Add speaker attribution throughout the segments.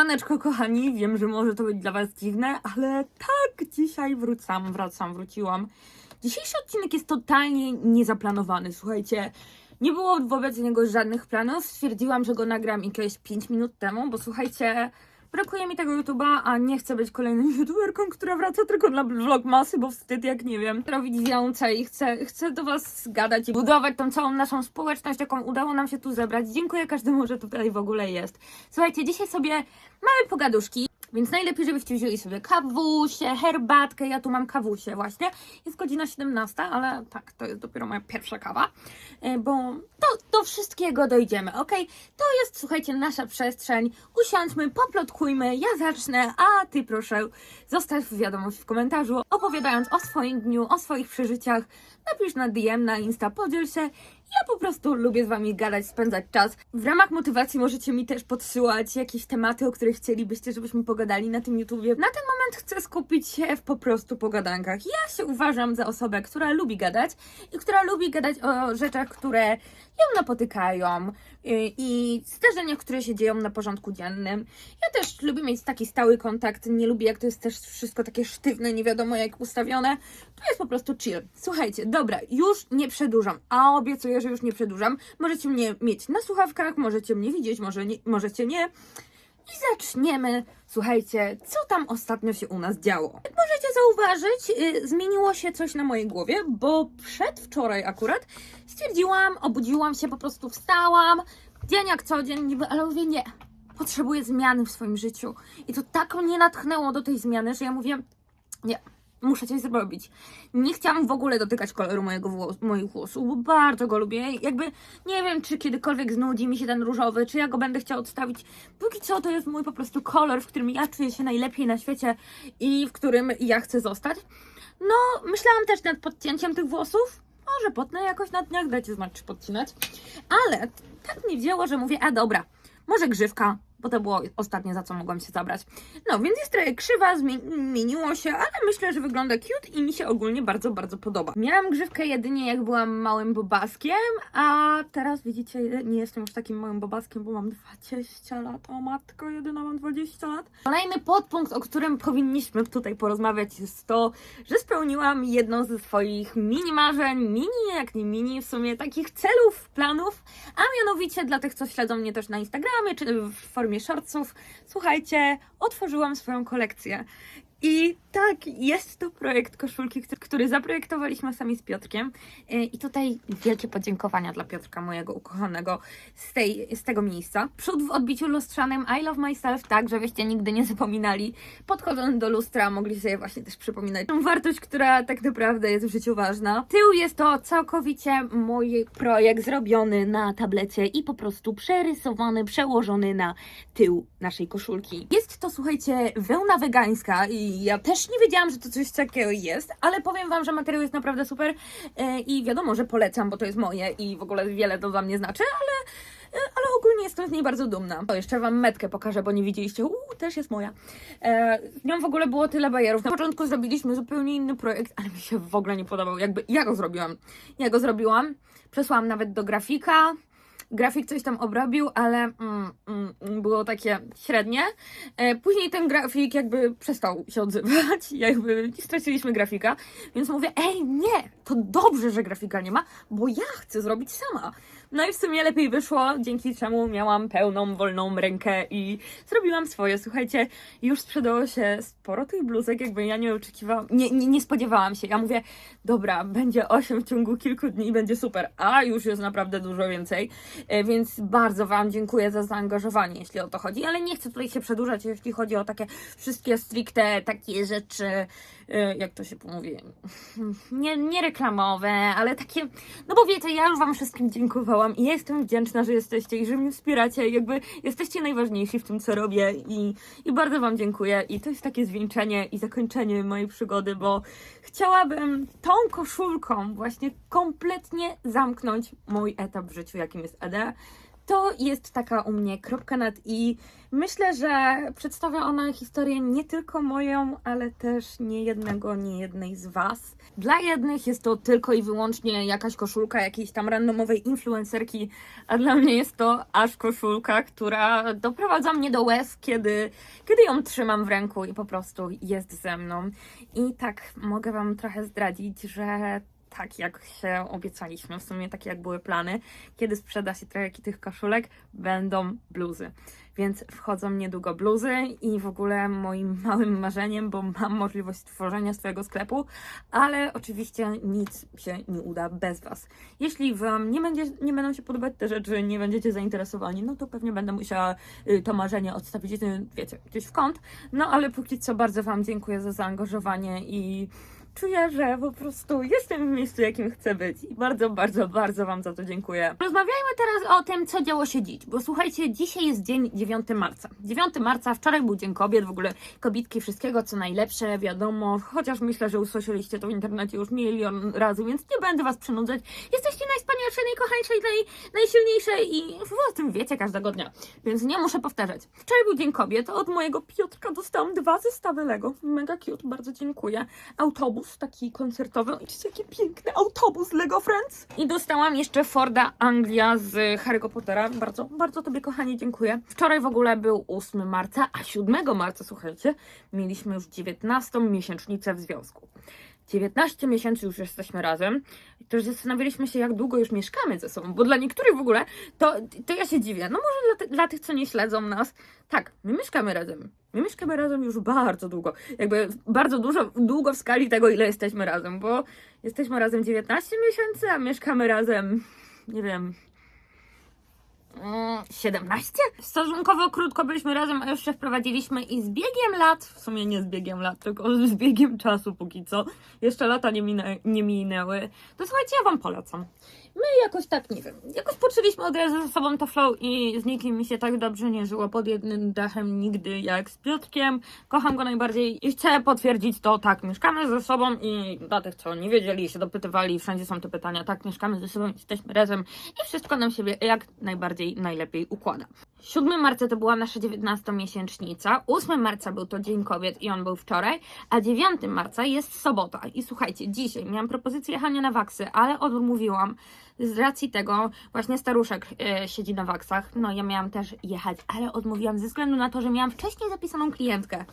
Speaker 1: Siemaneczko kochani, wiem, że może to być dla Was dziwne, ale tak, dzisiaj wrócam, wracam, wróciłam. Dzisiejszy odcinek jest totalnie niezaplanowany, słuchajcie. Nie było wobec niego żadnych planów, stwierdziłam, że go nagram jakieś 5 minut temu, bo słuchajcie, brakuje mi tego YouTube'a, a nie chcę być kolejną YouTuberką, która wraca tylko na vlogmasy, bo wstyd jak, nie wiem, robić więcej. Chcę, chcę do Was gadać i budować tą całą naszą społeczność, jaką udało nam się tu zebrać. Dziękuję każdemu, że tutaj w ogóle jest. Słuchajcie, dzisiaj sobie mamy pogaduszki. Więc najlepiej, żebyście wzięli sobie kawusie, herbatkę. Ja tu mam kawusie właśnie. Jest godzina 17, ale tak, to jest dopiero moja pierwsza kawa. E, Bo do, do wszystkiego dojdziemy, ok? To jest, słuchajcie, nasza przestrzeń. Usiądźmy, poplotkujmy. Ja zacznę, a ty proszę zostaw wiadomość w komentarzu, opowiadając o swoim dniu, o swoich przeżyciach. Napisz na DM, na Insta, podziel się. Ja po prostu lubię z wami gadać, spędzać czas. W ramach motywacji możecie mi też podsyłać jakieś tematy, o których chcielibyście, żebyśmy pogadali na tym YouTubie. Na ten moment chcę skupić się w po prostu pogadankach. Ja się uważam za osobę, która lubi gadać i która lubi gadać o rzeczach, które ją napotykają y, i zdarzeniach, które się dzieją na porządku dziennym. Ja też lubię mieć taki stały kontakt, nie lubię jak to jest też wszystko takie sztywne, nie wiadomo jak ustawione. Tu jest po prostu chill. Słuchajcie, dobra, już nie przedłużam, a obiecuję, że już nie przedłużam. Możecie mnie mieć na słuchawkach, możecie mnie widzieć, może nie, możecie nie. I zaczniemy. Słuchajcie, co tam ostatnio się u nas działo? Jak możecie zauważyć, y, zmieniło się coś na mojej głowie, bo przedwczoraj akurat stwierdziłam, obudziłam się, po prostu wstałam, dzień jak co dzień, niby, ale mówię nie. Potrzebuję zmiany w swoim życiu. I to tak mnie natchnęło do tej zmiany, że ja mówię, nie, muszę coś zrobić. Nie chciałam w ogóle dotykać koloru mojego włos- moich włosów, bo bardzo go lubię. Jakby nie wiem, czy kiedykolwiek znudzi mi się ten różowy, czy ja go będę chciała odstawić. Póki co to jest mój po prostu kolor, w którym ja czuję się najlepiej na świecie i w którym ja chcę zostać. No, myślałam też nad podcięciem tych włosów. Może potnę jakoś na dniach, dajcie znać, czy podcinać. Ale tak mnie wzięło, że mówię, a dobra, może grzywka, bo to było ostatnie, za co mogłam się zabrać. No, więc jest trochę krzywa, zmi- zmieniło się, ale myślę, że wygląda cute i mi się ogólnie bardzo, bardzo podoba. Miałam grzywkę jedynie jak byłam małym bobaskiem, a teraz widzicie, nie jestem już takim małym bobaskiem, bo mam 20 lat. O matko, jedyna mam 20 lat. Kolejny podpunkt, o którym powinniśmy tutaj porozmawiać jest to, że spełniłam jedno ze swoich mini marzeń, mini jak nie mini, w sumie takich celów, planów, a mianowicie dla tych, co śledzą mnie też na Instagramie, czy w formie shortsów, słuchajcie, otworzyłam swoją kolekcję. I tak, jest to projekt koszulki, który, zaprojektowaliśmy sami z Piotrkiem. Yy, I tutaj wielkie podziękowania dla Piotrka, mojego ukochanego, z, tej, z tego miejsca. Przód w odbiciu lustrzanym I love myself, tak, żebyście nigdy nie zapominali. Podchodząc do lustra, mogli sobie właśnie też przypominać tą wartość, która tak naprawdę jest w życiu ważna. Tył jest to całkowicie mój projekt zrobiony na tablecie i po prostu przerysowany, przełożony na tył naszej koszulki. Jest to, słuchajcie, wełna wegańska i ja też nie wiedziałam, że to coś takiego jest, ale powiem Wam, że materiał jest naprawdę super e, i wiadomo, że polecam, bo to jest moje i w ogóle wiele to za mnie znaczy, ale, e, ale ogólnie jestem z niej bardzo dumna. O, jeszcze Wam metkę pokażę, bo nie widzieliście. Uuu, też jest moja. E, z nią w ogóle było tyle bajerów. Na początku zrobiliśmy zupełnie inny projekt, ale mi się w ogóle nie podobał. Jakby ja go zrobiłam. Ja go zrobiłam. Przesłałam nawet do grafika. Grafik coś tam obrobił, ale mm, mm, było takie średnie. E, później ten grafik jakby przestał się odzywać, jakby straciliśmy grafika, więc mówię, ej nie, to dobrze, że grafika nie ma, bo ja chcę zrobić sama. No i w sumie lepiej wyszło, dzięki czemu miałam pełną, wolną rękę i zrobiłam swoje. Słuchajcie, już sprzedało się sporo tych bluzek, jakby ja nie oczekiwałam, nie, nie, nie spodziewałam się. Ja mówię, dobra, będzie 8 w ciągu kilku dni, będzie super, a już jest naprawdę dużo więcej, E, więc bardzo Wam dziękuję za zaangażowanie, jeśli o to chodzi, ale nie chcę tutaj się przedłużać, jeśli chodzi o takie wszystkie stricte takie rzeczy, e, jak to się mówi, nie, nie reklamowe, ale takie, no bo wiecie, ja już Wam wszystkim dziękowałam i jestem wdzięczna, że jesteście i że mnie wspieracie, jakby jesteście najważniejsi w tym, co robię i, i bardzo Wam dziękuję i to jest takie zwieńczenie i zakończenie mojej przygody, bo chciałabym tą koszulką właśnie kompletnie zamknąć mój etap w życiu, jakim jest ED. To jest taka u mnie kropka nad i. Myślę, że przedstawia ona historię nie tylko moją, ale też nie jednego, nie jednej z Was. Dla jednych jest to tylko i wyłącznie jakaś koszulka jakiejś tam randomowej influencerki, a dla mnie jest to aż koszulka, która doprowadza mnie do łez, kiedy, kiedy ją trzymam w ręku i po prostu jest ze mną. I tak mogę Wam trochę zdradzić, że tak jak się obiecaliśmy, w sumie takie jak były plany, kiedy sprzeda się trochę tych koszulek, będą bluzy. Więc wchodzą niedługo bluzy i w ogóle moim małym marzeniem, bo mam możliwość stworzenia swojego sklepu, ale oczywiście nic się nie uda bez Was. Jeśli Wam nie, będzie, nie będą się podobać te rzeczy, nie będziecie zainteresowani, no to pewnie będę musiała y, to marzenie odstawić, y, wiecie, gdzieś w kąt. No ale póki co bardzo Wam dziękuję za zaangażowanie i czuję, że po prostu jestem w miejscu, jakim chcę być. I bardzo, bardzo, bardzo Wam za to dziękuję. Rozmawiajmy teraz o tym, co działo się dziś, bo słuchajcie, dzisiaj jest dzień 9 marca. 9 marca, wczoraj był Dzień Kobiet, w ogóle kobietki, wszystkiego co najlepsze, wiadomo, chociaż myślę, że usłyszeliście to w internecie już milion razy, więc nie będę Was przynudzać. Jesteście najwspanialsze, najkochańsze i naj, i w tym wiecie każdego dnia, więc nie muszę powtarzać. Wczoraj był Dzień Kobiet, od mojego Piotrka dostałam dwa zestawy Lego, mega cute, bardzo dziękuję. Autobus taki koncertowy, widzicie jaki piękny autobus Lego Friends. I dostałam jeszcze Forda Anglia z Harry'ego Pottera, bardzo, bardzo Tobie kochanie dziękuję. Wczoraj w ogóle był 8 marca, a 7 marca, słuchajcie, mieliśmy już 19 miesięcznicę w związku. 19 miesięcy już jesteśmy razem. Też zastanawialiśmy się, jak długo już mieszkamy ze sobą, bo dla niektórych w ogóle to, to ja się dziwię. No może dla, dla tych, co nie śledzą nas, tak, my mieszkamy razem. My mieszkamy razem już bardzo długo. Jakby bardzo dużo, długo w skali tego, ile jesteśmy razem, bo jesteśmy razem 19 miesięcy, a mieszkamy razem, nie wiem, 17? Stosunkowo krótko byliśmy razem, a już się wprowadziliśmy i z biegiem lat, w sumie nie z biegiem lat, tylko z biegiem czasu póki co, jeszcze lata nie, minę, nie minęły, to słuchajcie, ja wam polecam. My jakoś tak, nie wiem, jakoś poczuliśmy od razu ze sobą to flow i z nikim mi się tak dobrze nie żyło pod jednym dachem nigdy jak z Piotrkiem. Kocham go najbardziej i chcę potwierdzić to, tak, mieszkamy ze sobą i dla tych, co nie wiedzieli, się dopytywali, wszędzie są te pytania, tak, mieszkamy ze sobą, jesteśmy razem i wszystko nam się jak najbardziej, najlepiej układa. 7 marca to była nasza 19 miesięcznica, 8 marca był to Dzień Kobiet i on był wczoraj, a 9 marca jest sobota. I słuchajcie, dzisiaj miałam propozycję jechania na waksy, ale odmówiłam z racji tego, właśnie staruszek e, siedzi na waksach, no ja miałam też jechać, ale odmówiłam ze względu na to, że miałam wcześniej zapisaną klientkę.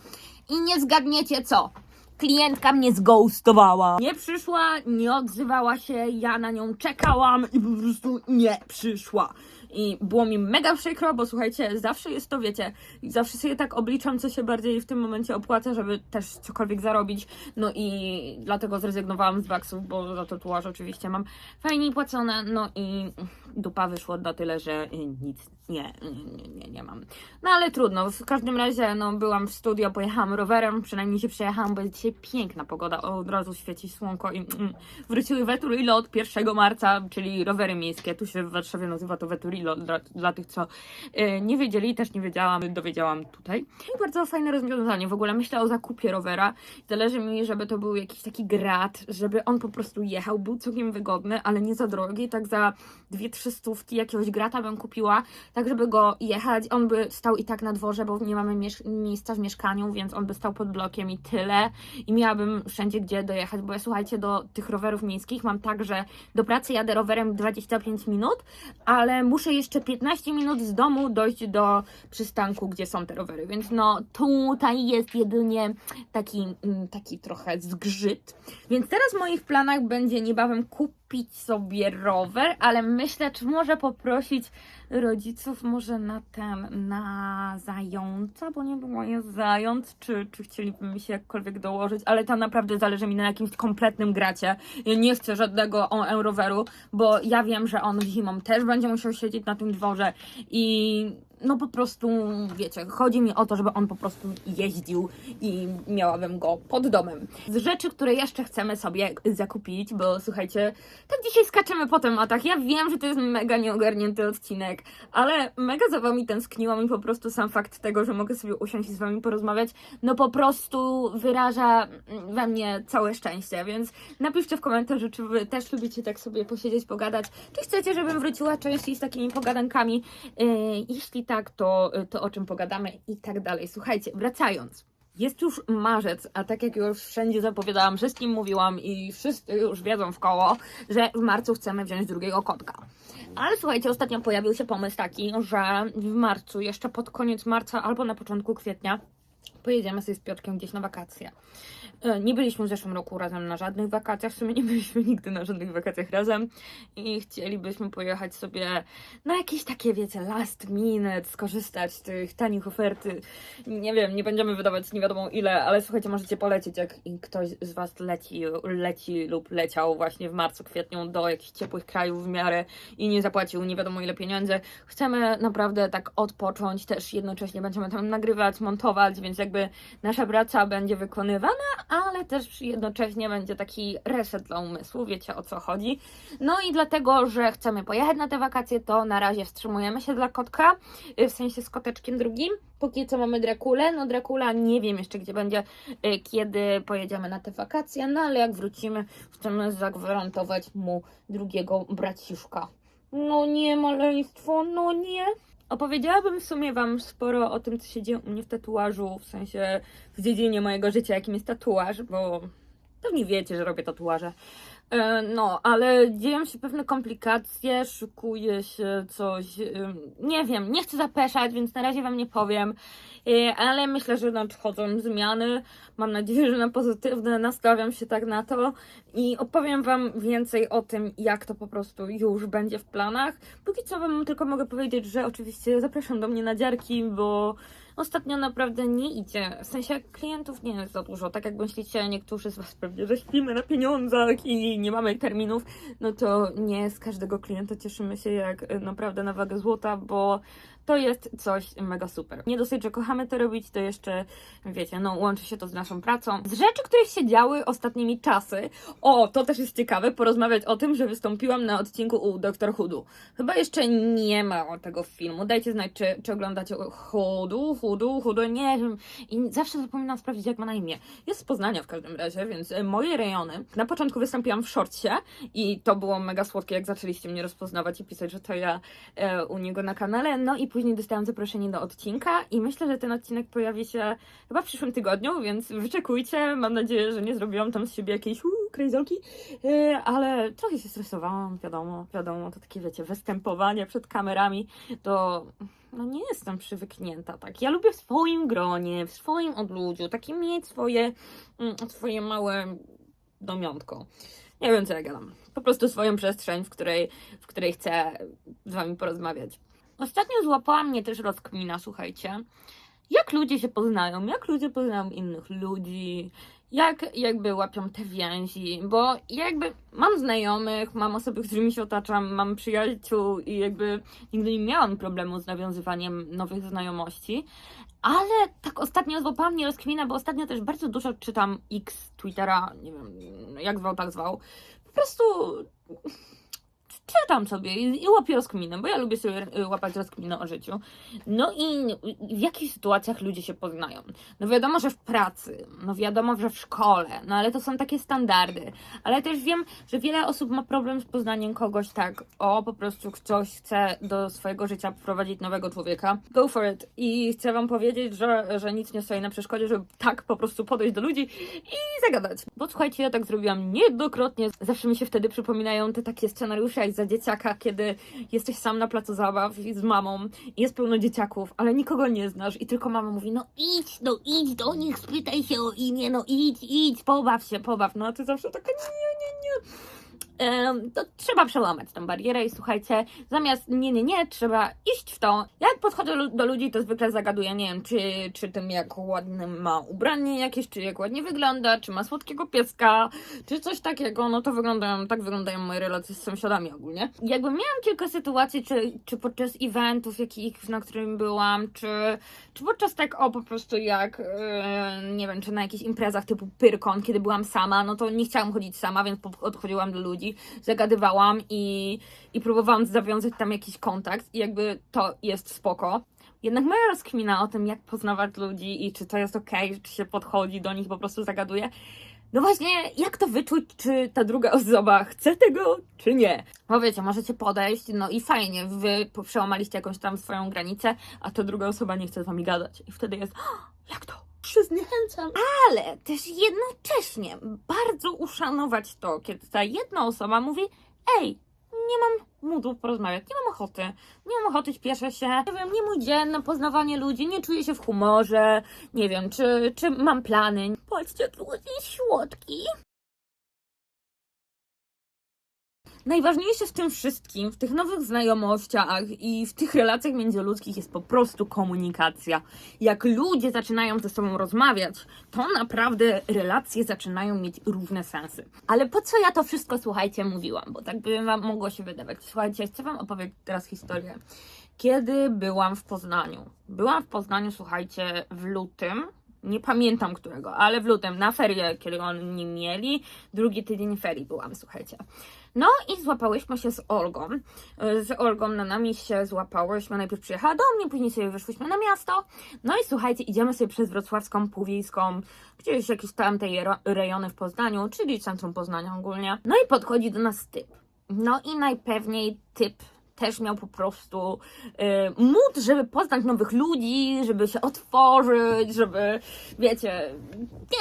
Speaker 1: I nie zgadniecie co? Klientka mnie zghostowała. Nie przyszła, nie odzywała się, ja na nią czekałam i po prostu nie przyszła. I było mi mega przykro, bo słuchajcie, zawsze jest to, wiecie, zawsze sobie tak obliczam, co się bardziej w tym momencie opłaca, żeby też cokolwiek zarobić. No i dlatego zrezygnowałam z waksów, bo za tatuaż oczywiście mam fajnie płacone. No i dupa wyszło na tyle, że nic nie, nie, nie, nie, mam. No ale trudno, w każdym razie no, byłam w studio, pojechałam rowerem, przynajmniej się przejechałam, bo jest dzisiaj piękna pogoda, od razu świeci słonko i mm, wróciły Veturilo od 1 marca, czyli rowery miejskie, tu się w Warszawie nazywa to Veturilo, dla, dla tych, co y, nie wiedzieli, też nie wiedziałam, dowiedziałam tutaj. I bardzo fajne rozwiązanie, w ogóle myślę o zakupie rowera, zależy mi, żeby to był jakiś taki grat, żeby on po prostu jechał, był całkiem wygodny, ale nie za drogi, tak za dwie, trzy stówki jakiegoś grata bym kupiła, tak żeby go jechać, on by stał i tak na dworze, bo nie mamy miejsca w mieszkaniu, więc on by stał pod blokiem i tyle. I miałabym wszędzie gdzie dojechać, bo ja słuchajcie, do tych rowerów miejskich mam tak, że do pracy jadę rowerem 25 minut, ale muszę jeszcze 15 minut z domu dojść do przystanku, gdzie są te rowery, więc no tutaj jest jedynie taki, mm, taki trochę zgrzyt. Więc teraz w moich planach będzie niebawem kupić sobie rower, ale myślę, czy może poprosić rodziców może na ten, na zająca, bo nie było jest zając, czy, czy chcieliby mi się jakkolwiek dołożyć, ale tam naprawdę zależy mi na jakimś kompletnym gracie. Ja nie chcę żadnego Euroweru, bo ja wiem, że on zimą też będzie musiał siedzieć na tym dworze i no po prostu, wiecie, chodzi mi o to, żeby on po prostu jeździł i miałabym go pod domem. Z rzeczy, które jeszcze chcemy sobie zakupić, bo słuchajcie, tak dzisiaj skaczemy po tematach. Ja wiem, że to jest mega nieogarnięty odcinek, ale mega za wami tęskniłam i po prostu sam fakt tego, że mogę sobie usiąść i z wami porozmawiać, no po prostu wyraża we mnie całe szczęście, więc napiszcie w komentarzu, czy wy też lubicie tak sobie posiedzieć, pogadać, czy chcecie, żebym wróciła częściej z takimi pogadankami. Yy, jeśli tak, to, to o czym pogadamy i tak dalej. Słuchajcie, wracając. Jest już marzec, a tak jak już wszędzie zapowiadałam, wszystkim mówiłam i wszyscy już wiedzą w koło, że w marcu chcemy wziąć drugiego kotka. Ale słuchajcie, ostatnio pojawił się pomysł taki, że w marcu, jeszcze pod koniec marca albo na początku kwietnia, pojedziemy sobie z Piotrkiem gdzieś na wakacje. E, Nie byliśmy w zeszłym roku razem na żadnych wakacjach, w sumie nie byliśmy nigdy na żadnych wakacjach razem i chcielibyśmy pojechać sobie na jakieś takie, wiecie, last minute, skorzystać z tych tanich oferty. Nie wiem, nie będziemy wydawać nie wiadomo ile, ale słuchajcie, możecie polecieć, jak ktoś z Was leci, leci lub leciał właśnie w marcu, kwietniu do jakichś ciepłych krajów w miarę i nie zapłacił nie wiadomo ile pieniędzy. Chcemy naprawdę tak odpocząć, też jednocześnie będziemy tam nagrywać, montować, więc jakby nasza praca będzie wykonywana, ale też jednocześnie będzie taki reset dla umysłu, wiecie o co chodzi. No i dlatego, że chcemy pojechać na te wakacje, to na razie wstrzymujemy się dla kotka, y, w sensie z koteczkiem drugim. Póki co mamy Drakulę, no Drakula nie wiem jeszcze gdzie będzie, y, kiedy pojedziemy na te wakacje, no ale jak wrócimy, chcemy zagwarantować mu drugiego braciszka. No nie, maleństwo, no nie. Opowiedziałabym w sumie Wam sporo o tym, co się dzieje u mnie w tatuażu, w sensie w dziedzinie mojego życia, jakim jest tatuaż, bo pewnie wiecie, że robię tatuaże. E, No, ale dzieją się pewne komplikacje, szykuje się coś, nie wiem, nie chcę zapeszać, więc na razie Wam nie powiem, E, ale myślę, że nadchodzą zmiany, mam nadzieję, że na pozytywne, nastawiam się tak na to i opowiem Wam więcej o tym, jak to po prostu już będzie w planach. Póki co Wam tylko mogę powiedzieć, że oczywiście zapraszam do mnie na dziarki, bo ostatnio naprawdę nie idzie. W sensie klientów nie jest za dużo. Tak jak myślicie, niektórzy z Was pewnie, że śpimy na pieniądzach i nie mamy terminów, no to nie z każdego klienta cieszymy się jak y, naprawdę na wagę złota, bo to jest coś mega super. Nie dosyć, że kochamy to robić, to jeszcze, wiecie, no łączy się to z naszą pracą. Z rzeczy, które się działy ostatnimi czasy, o, to też jest ciekawe, porozmawiać o tym, że wystąpiłam na odcinku u Dr. Hudu. Chyba jeszcze nie ma tego filmu. Dajcie znać, czy, czy oglądacie Hudu, Hudu, Hudu, nie wiem. I zawsze zapominam sprawdzić, jak ma na imię. Jest z Poznania w każdym razie, więc e, moje rejony. Na początku wystąpiłam w shortsie i to było mega słodkie, jak zaczęliście mnie rozpoznawać i pisać, że to ja e, u niego na kanale. No i później dostałam zaproszenie do odcinka i myślę, że ten odcinek pojawi się chyba w przyszłym tygodniu, więc wyczekujcie. Mam nadzieję, że nie zrobiłam tam z siebie jakiejś uu, krejzolki, e, ale trochę się stresowałam, wiadomo, wiadomo, to takie wiecie, występowanie przed kamerami, to no nie jestem przywyknięta, tak. Ja lubię w swoim gronie, w swoim odludziu, takie mieć swoje, mm, swoje małe domiątko. Nie wiem, co ja gadam. Po prostu swoją przestrzeń, w której, w której chcę z wami porozmawiać. Ostatnio złapała mnie też rozkmina, słuchajcie. Jak ludzie się poznają, jak ludzie poznają innych ludzi, jak jakby łapią te więzi, bo jakby mam znajomych, mam osoby, z którymi się otaczam, mam przyjaciół i jakby nigdy nie miałam problemu z nawiązywaniem nowych znajomości, ale tak ostatnio złapała mnie rozkmina, bo ostatnio też bardzo dużo czytam X Twittera, nie wiem jak zwał, tak zwał, po prostu czytam sobie i, i łapię rozkminę, bo ja lubię sobie y, łapać rozkminę o życiu. No i w jakich sytuacjach ludzie się poznają? No wiadomo, że w pracy, no wiadomo, że w szkole, no ale to są takie standardy. Ale też wiem, że wiele osób ma problem z poznaniem kogoś tak, o po prostu ktoś chce do swojego życia wprowadzić nowego człowieka. Go for it. I chcę wam powiedzieć, że, że nic nie stoi na przeszkodzie, żeby tak po prostu podejść do ludzi i zagadać. Bo słuchajcie, ja tak zrobiłam niejednokrotnie. Zawsze mi się wtedy przypominają te takie scenariusze jak za dzieciaka, kiedy jesteś sam na placu zabaw z mamą i jest pełno dzieciaków, ale nikogo nie znasz i tylko mama mówi, no idź, no idź do nich, spytaj się o imię, no idź, idź, pobaw się, pobaw. No a ty zawsze taka nie, nie, nie. To trzeba przełamać tą barierę i słuchajcie, zamiast nie, nie, nie, trzeba iść w to. Jak podchodzę do ludzi, to zwykle zagaduję, nie wiem, czy, czy tym jak ładne ma ubranie jakieś, czy jak ładnie wygląda, czy ma słodkiego pieska, czy coś takiego, no to wyglądają, tak wyglądają moje relacje z sąsiadami ogólnie. Jakby miałam kilka sytuacji, czy, czy podczas eventów, jakich, na którym byłam, czy, czy podczas tak, o po prostu jak, e, nie wiem, czy na jakichś imprezach typu Pyrkon, kiedy byłam sama, no to nie chciałam chodzić sama, więc odchodziłam do ludzi, zagadywałam i, i próbowałam zawiązać tam jakiś kontakt i jakby to jest spoko. Jednak moja rozkmina o tym, jak poznawać ludzi i czy to jest okej, czy się podchodzi do nich, po prostu zagaduje. No właśnie, jak to wyczuć, czy ta druga osoba chce tego, czy nie? Bo wiecie, możecie podejść, no i fajnie, wy przełamaliście jakąś tam swoją granicę, a ta druga osoba nie chce z wami gadać. I wtedy jest, "Ah, jak to? Się zniechęcam. Ale też jednocześnie bardzo uszanować to, kiedy ta jedna osoba mówi, ej, nie mam moodu porozmawiać, nie mam ochoty, nie mam ochoty, śpieszę się, nie wiem, nie mój dzień na poznawanie ludzi, nie czuję się w humorze, nie wiem, czy, czy mam plany. Patrzcie, jaki ładnie słodki. Najważniejsze w tym wszystkim, w tych nowych znajomościach i w tych relacjach międzyludzkich jest po prostu komunikacja. Jak ludzie zaczynają ze sobą rozmawiać, to naprawdę relacje zaczynają mieć różne sensy. Ale po co ja to wszystko, słuchajcie, mówiłam? Bo tak by wam mogło się wydawać. Słuchajcie, chcę wam opowiedzieć teraz historię. Kiedy byłam w Poznaniu. Byłam w Poznaniu, słuchajcie, w lutym. Nie pamiętam którego, ale w lutym, na ferie, kiedy oni mieli. Drugi tydzień ferii byłam, słuchajcie. No i złapałyśmy się z Olgą. Z Olgą na nami się złapałyśmy. Najpierw przyjechała do mnie, później sobie wyszłyśmy na miasto. No i słuchajcie, idziemy sobie przez Wrocławską, Półwiejską, gdzieś jakieś tamtej rejony w Poznaniu, czyli centrum Poznania ogólnie. No i podchodzi do nas typ. No i najpewniej typ też miał po prostu y, mód, żeby poznać nowych ludzi, żeby się otworzyć, żeby, wiecie,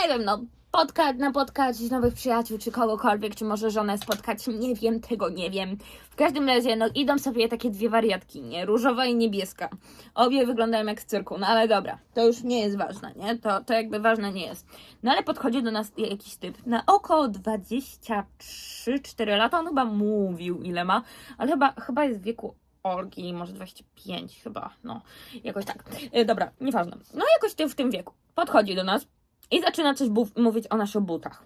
Speaker 1: nie wiem, no, spotkać, napotkać nowych przyjaciół, czy kogokolwiek, czy może żonę spotkać, nie wiem, tego nie wiem. W każdym razie, no, idą sobie takie dwie wariatki, nie? Różowa i niebieska. Obie wyglądają jak z cyrku, no ale dobra, to już nie jest ważne, nie? To, to jakby ważne nie jest. No ale podchodzi do nas jakiś typ na około 23-4 lata, on chyba mówił ile ma, ale chyba, chyba jest w wieku Olgi, może 25 chyba, no, jakoś tak. E, dobra, nieważne. No jakoś ty w tym wieku. Podchodzi do nas i zaczyna coś mówić o naszych butach.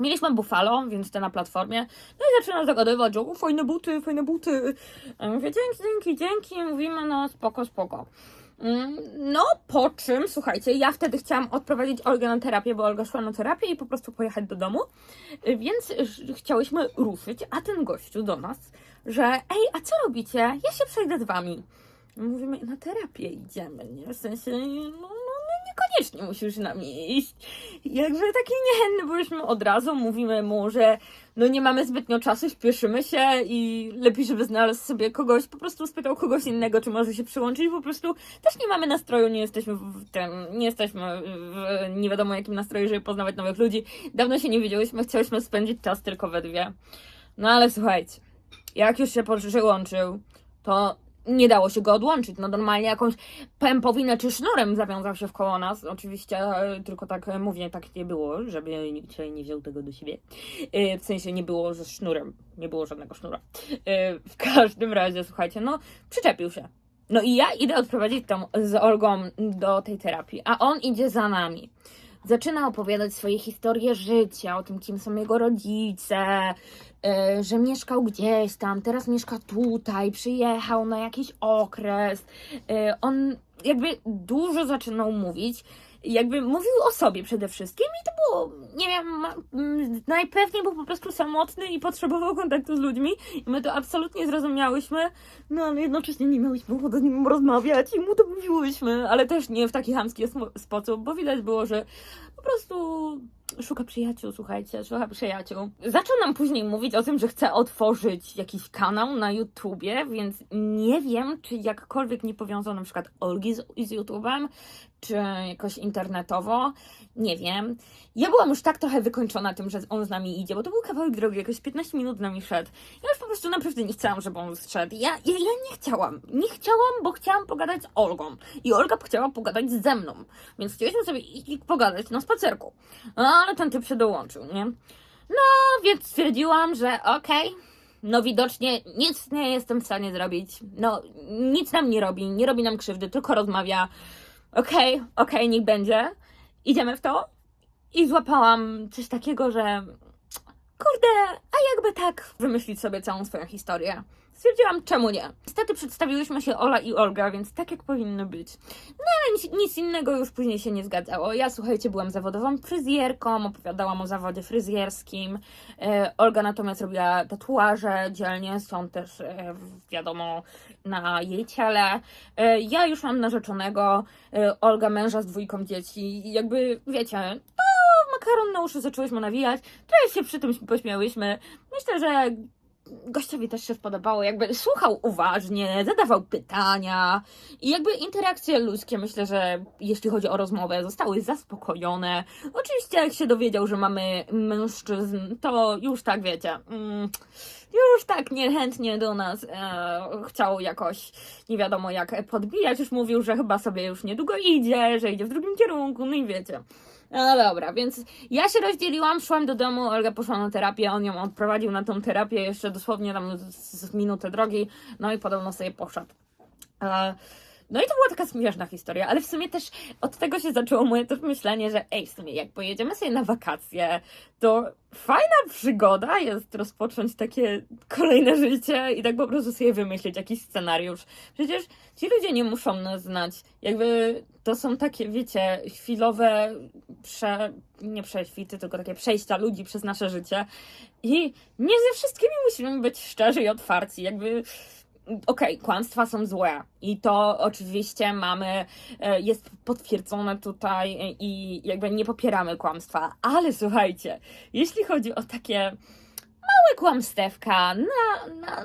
Speaker 1: Mieliśmy Buffalo, więc te na platformie. No i zaczyna zagadywać, o fajne buty, fajne buty. Ja mówię, dzięki, dzięki, dzięki. Mówimy, no spoko, spoko. Mm, No, po czym, słuchajcie, ja wtedy chciałam odprowadzić Olgę na terapię, bo Olga szła na terapię i po prostu pojechać do domu, więc chciałyśmy ruszyć, a ten gościu do nas, że ej, a co robicie? Ja się przejdę z wami. Mówimy, na terapię idziemy, nie? W sensie, no, niekoniecznie musisz z nami iść. Jakby taki niechętny byliśmy od razu, mówimy mu, że no nie mamy zbytnio czasu, śpieszymy się i lepiej, żeby znalazł sobie kogoś, po prostu spytał kogoś innego, czy może się przyłączyć, po prostu też nie mamy nastroju, nie jesteśmy w tym, nie jesteśmy w nie wiadomo jakim nastroju, żeby poznawać nowych ludzi. Dawno się nie widziałyśmy, chciałyśmy spędzić czas tylko we dwie. No ale słuchajcie, jak już się przyłączył, to nie dało się go odłączyć. No normalnie jakąś pępowinę czy sznurem zawiązał się w koło nas. Oczywiście e, tylko tak e, mówię, tak nie było, żeby nikt się nie wziął tego do siebie. E, W sensie nie było ze sznurem, nie było żadnego sznura. W każdym razie, słuchajcie, no przyczepił się. No i ja idę odprowadzić tam z Olgą do tej terapii, a on idzie za nami. Zaczyna opowiadać swoje historie życia, o tym, kim są jego rodzice, e, że mieszkał gdzieś tam, teraz mieszka tutaj, przyjechał na jakiś okres. E, on jakby dużo zaczynał mówić, jakby mówił o sobie przede wszystkim i to było, nie wiem, najpewniej był po prostu samotny i potrzebował kontaktu z ludźmi i my to absolutnie zrozumiałyśmy, no ale jednocześnie nie miałyśmy ochoty z nim rozmawiać i mu to mówiłyśmy, ale też nie w taki chamski sm- sposób, bo widać było, że po prostu szuka przyjaciół, słuchajcie, szuka przyjaciół. Zaczął nam później mówić o tym, że chce otworzyć jakiś kanał na YouTubie, więc nie wiem, czy jakkolwiek nie powiązał na przykład Olgi z, z YouTubem, czy jakoś internetowo, nie wiem. Ja byłam już tak trochę wykończona tym, że on z nami idzie, bo to był kawałek drogi, jakieś 15 minut z nami szedł. Ja już po prostu naprawdę nie chciałam, żeby on szedł. Ja, ja, ja nie chciałam. Nie chciałam, bo chciałam pogadać z Olgą. I Olga chciała pogadać ze mną. Więc chcieliśmy sobie i pogadać na spacerku. No, ale ten typ się dołączył, nie? No, więc stwierdziłam, że okej, no widocznie nic nie jestem w stanie zrobić. No, nic nam nie robi, nie robi nam krzywdy, tylko rozmawia. Okej, okej, niech będzie. Idziemy w to. I złapałam coś takiego, że kurde, a jakby tak wymyślić sobie całą swoją historię. Stwierdziłam, czemu nie. Niestety przedstawiłyśmy się Ola i Olga, więc tak jak powinno być. No ale nic, nic innego już później się nie zgadzało. Ja, słuchajcie, byłam zawodową fryzjerką, opowiadałam o zawodzie fryzjerskim. E, Olga natomiast robiła tatuaże, dzielnie są też, e, wiadomo, na jej ciele. E, ja już mam narzeczonego, e, Olga męża z dwójką dzieci. I jakby, wiecie, no, makaron na uszy zaczęłyśmy nawijać. Trochę się przy tym pośmiałyśmy. Myślę, że gościowi też się spodobało, jakby słuchał uważnie, zadawał pytania i jakby interakcje ludzkie, myślę, że jeśli chodzi o rozmowę, zostały zaspokojone. Oczywiście jak się dowiedział, że mamy mężczyzn, to już tak wiecie, mm, już tak niechętnie do nas e, chciał jakoś, nie wiadomo jak podbijać, już mówił, że chyba sobie już niedługo idzie, że idzie w drugim kierunku, no i wiecie. No dobra, więc ja się rozdzieliłam, szłam do domu, Olga poszła na terapię, on ją odprowadził na tą terapię jeszcze dosłownie tam z, z minutę drogi, no i podobno sobie poszedł. E, No i to była taka śmieszna historia, ale w sumie też od tego się zaczęło moje też myślenie, że ej, w sumie jak pojedziemy sobie na wakacje, to fajna przygoda jest rozpocząć takie kolejne życie i tak po prostu sobie wymyślić jakiś scenariusz. Przecież ci ludzie nie muszą nas znać. Jakby to są takie, wiecie, chwilowe prze... nie prześwity, tylko takie przejścia ludzi przez nasze życie. I nie ze wszystkimi musimy być szczerzy i otwarci. Jakby okej, kłamstwa są złe i to oczywiście mamy, e, jest potwierdzone tutaj i jakby nie popieramy kłamstwa, ale słuchajcie, jeśli chodzi o takie małe kłamstewka na, na,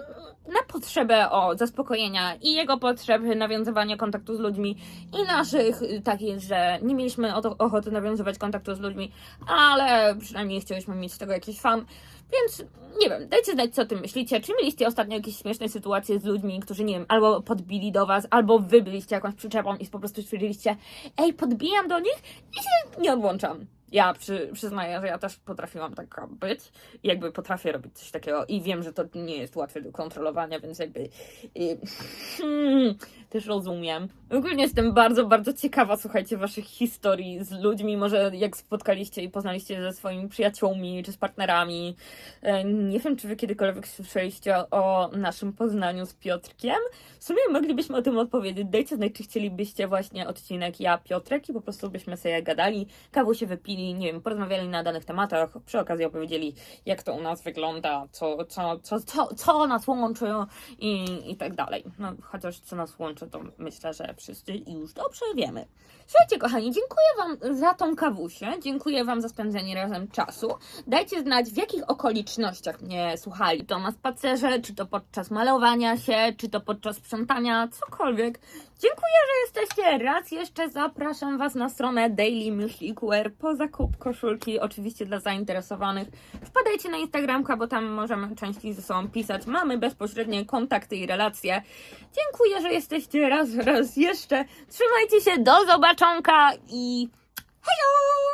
Speaker 1: na potrzebę o zaspokojenia i jego potrzeb nawiązywania kontaktu z ludźmi i naszych takich, że nie mieliśmy ochoty nawiązywać kontaktu z ludźmi, ale przynajmniej chcieliśmy mieć z tego jakiś fan. Więc nie wiem, dajcie znać, co o tym myślicie. Czy mieliście ostatnio jakieś śmieszne sytuacje z ludźmi, którzy, nie wiem, albo podbili do was, albo wy byliście jakąś przyczepą i po prostu stwierdziliście, ej, podbijam do nich i się nie odłączam. Ja przy, przyznaję, że ja też potrafiłam taka być i jakby potrafię robić coś takiego i wiem, że to nie jest łatwe do kontrolowania, więc jakby y, hmm, też rozumiem. Ogólnie jestem bardzo, bardzo ciekawa, słuchajcie, waszych historii z ludźmi, może jak spotkaliście i poznaliście ze swoimi przyjaciółmi czy z partnerami. E, Nie wiem, czy wy kiedykolwiek słyszeliście o naszym poznaniu z Piotrkiem. W sumie moglibyśmy o tym odpowiedzieć. Dajcie znać, czy chcielibyście właśnie odcinek ja, Piotrek i po prostu byśmy sobie gadali, kawę się wypili, nie wiem, porozmawiali na danych tematach, przy okazji opowiedzieli, jak to u nas wygląda, co, co, co, co, co nas łączy i, i tak dalej. No, chociaż co nas łączy, to myślę, że wszyscy już dobrze wiemy. Słuchajcie, kochani, dziękuję Wam za tą kawusię, dziękuję Wam za spędzenie razem czasu. Dajcie znać, w jakich okolicznościach mnie słuchali. To na spacerze, czy to podczas malowania się, czy to podczas sprzątania, cokolwiek. Dziękuję, że jesteście. Raz jeszcze zapraszam Was na stronę Daily Wear po zakup koszulki, oczywiście dla zainteresowanych. Wpadajcie na Instagramka, bo tam możemy częściej ze sobą pisać. Mamy bezpośrednie kontakty i relacje. Dziękuję, że jesteście raz, raz jeszcze. Trzymajcie się, do zobaczonka i hejo!